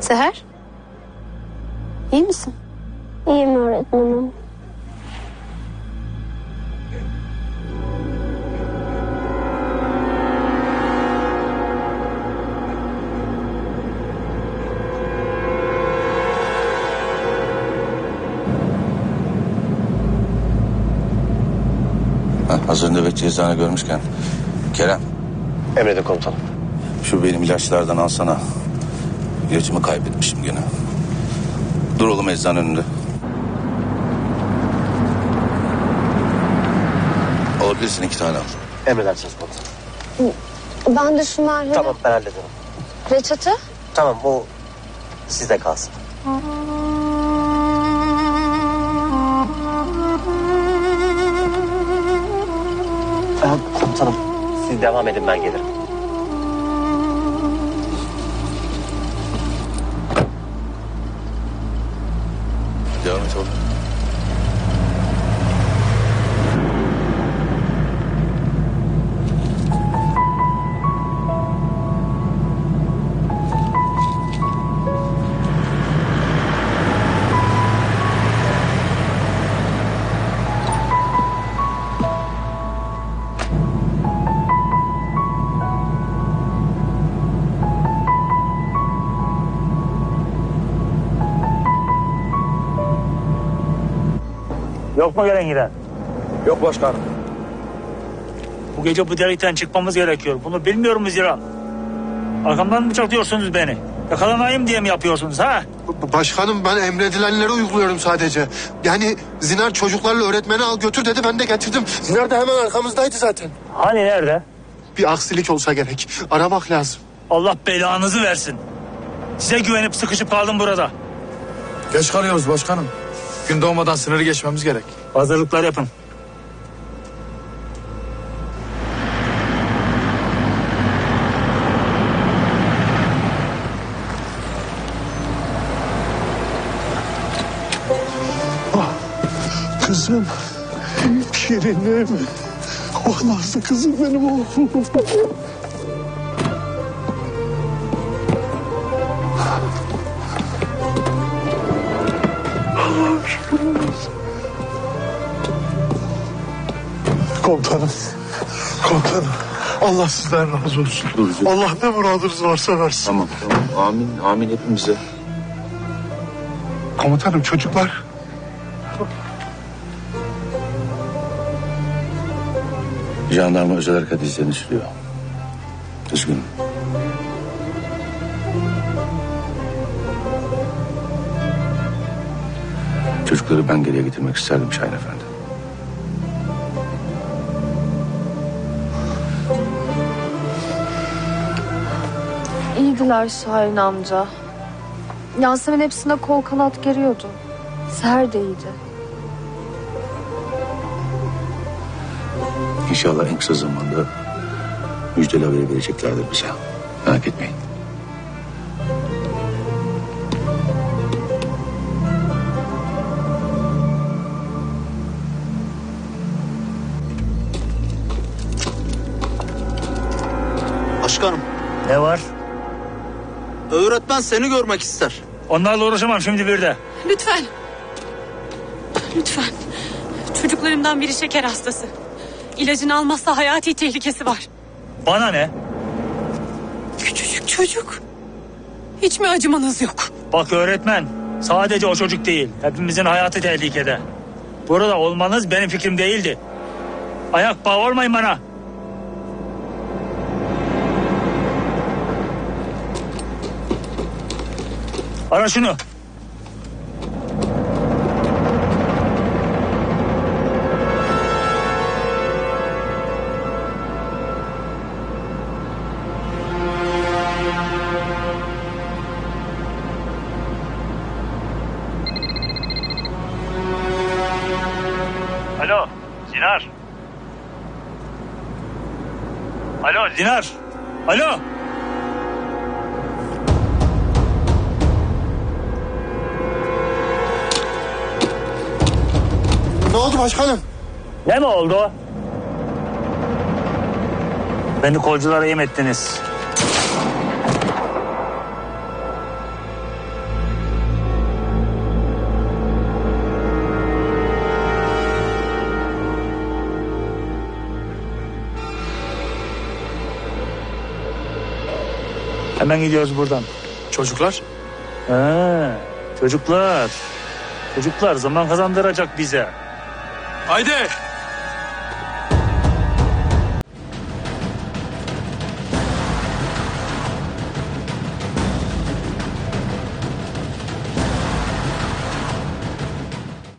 Seher? İyi misin? İyiyim öğretmenim. Ha, hazır nöbetçi eczane görmüşken. Kerem Emredin komutanım. şu benim ilaçlardan alsana. İlacımı kaybetmişim gene. Dur oğlum eczane önünde. Alabilirsin iki tane al. Emredersiniz komutanım. Ben de şu merhemi... Tamam ben hallederim. Reçete? Tamam bu sizde kalsın. Ee, komutanım siz devam edin ben gelirim. Devam et Yok mu gelen giden? Yok başkanım. Bu gece bu delikten çıkmamız gerekiyor. Bunu bilmiyor mu Ziran? Arkamdan mı bıçaklıyorsunuz beni? Yakalanayım diye mi yapıyorsunuz ha? Başkanım ben emredilenleri uyguluyorum sadece. Yani Zinar çocuklarla öğretmeni al götür dedi ben de getirdim. Zinar da hemen arkamızdaydı zaten. Hani nerede? Bir aksilik olsa gerek. Aramak lazım. Allah belanızı versin. Size güvenip sıkışıp kaldım burada. Geç kalıyoruz başkanım. Gün doğmadan sınırı geçmemiz gerek. Hazırlıklar yapın. Kızım. Şirinim. Oh nasıl kızım benim oğlum. Komutanım. Komutanım. Allah sizden razı olsun. Allah ne muradınız varsa versin. Tamam tamam. Amin. Amin hepimize. Komutanım çocuklar. Jandarma özel harekat izlerini sürüyor. Üzgünüm. Çocukları ben geriye getirmek isterdim Şahin Efendi. İyiydiler Şahin amca. Yasemin hepsine kol kanat geriyordu. Seher de iyiydi. İnşallah en kısa zamanda müjdeli haberi vereceklerdir bize. Merak etmeyin. Başkanım, Ne var? öğretmen seni görmek ister. Onlarla uğraşamam şimdi bir de. Lütfen. Lütfen. Çocuklarımdan biri şeker hastası. İlacını almazsa hayati tehlikesi var. Bana ne? Küçücük çocuk. Hiç mi acımanız yok? Bak öğretmen sadece o çocuk değil. Hepimizin hayatı tehlikede. Burada olmanız benim fikrim değildi. Ayak bağı olmayın bana. Ara şunu. Alo, Zinar. Alo, Zinar. Alo. oldu başkanım? Ne mi oldu? Beni kolculara yem ettiniz. Hemen gidiyoruz buradan. Çocuklar? Ha, çocuklar. Çocuklar zaman kazandıracak bize. Haydi.